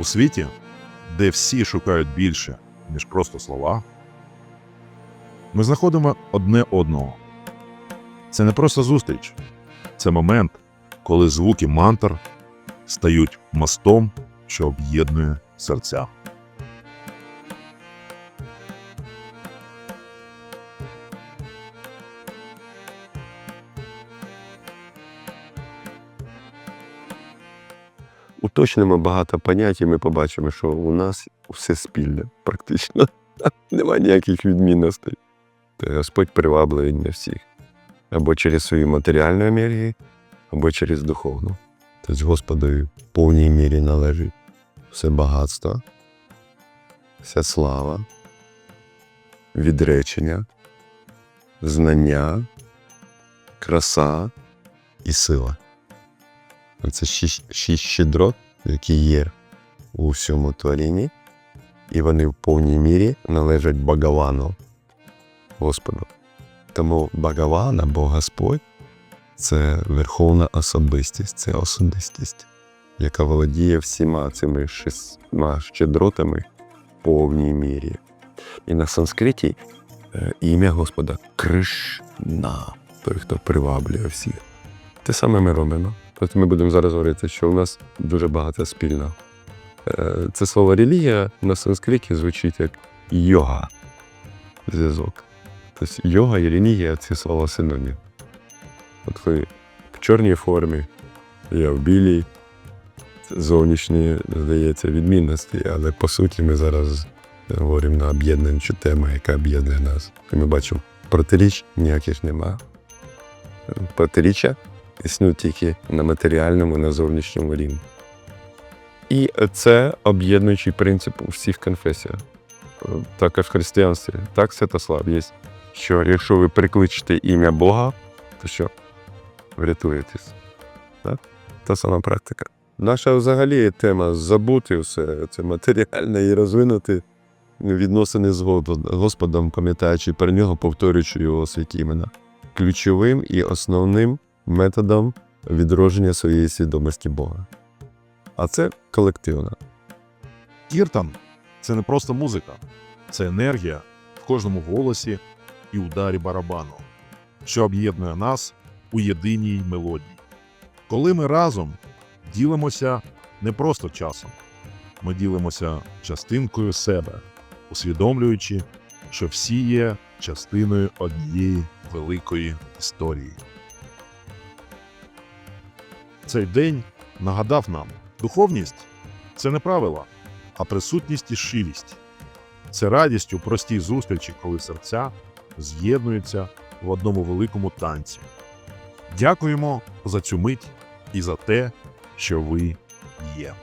У світі, де всі шукають більше, ніж просто слова, ми знаходимо одне одного. Це не просто зустріч, це момент, коли звуки мантр стають мостом, що об'єднує серця. Уточнимо багато понять, і ми побачимо, що у нас все спільне, практично. Немає ніяких відмінностей. Господь привабливий для всіх. Або через свою матеріальну енергію, або через духовну. Тобто Господові в повній мірі належить все багатство, вся слава, відречення, знання, краса і сила. Це шість, шість які є у всьому творінні, і вони в повній мірі належать Багавану, Господу. Тому Багаван або Господь це верховна особистість, це особистість, яка володіє всіма цими шістьма щедротами в повній мірі. І на санскриті е, ім'я Господа Кришна, той, хто приваблює всіх. Те саме ми робимо. Тобто ми будемо зараз говорити, що у нас дуже багато спільного. Е, Це слово релігія на санскриті звучить як йога. Зв'язок. Тобто йога і релігія це слово синонім. От ви в чорній формі, я в білій. Це зовнішні, здається, відмінності, але по суті ми зараз говоримо на об'єднуючу тему, яка об'єднує нас. І ми бачимо, протиріч ніяких нема. Протиріччя існують тільки на матеріальному, на зовнішньому рівні. І це об'єднуючий принцип у всіх конфесіях. Також в християнстві. Так, Святослав, є, що якщо ви прикличете ім'я Бога, то що? Врятуєтесь. Так? Та сама практика. Наша взагалі тема забути все, це матеріальне і розвинути відносини з Господом, пам'ятаючи про нього, повторюючи його святі імена. Ключовим і основним методом відродження своєї свідомості Бога. А це колективна. Кіртан це не просто музика, це енергія в кожному голосі і ударі барабану, що об'єднує нас у єдиній мелодії. Коли ми разом ділимося не просто часом, ми ділимося частинкою себе, усвідомлюючи, що всі є частиною однієї великої історії. Цей день нагадав нам, духовність це не правила, а присутність і щирість. Це радість у простій зустрічі, коли серця з'єднуються в одному великому танці. Дякуємо за цю мить і за те, що ви є.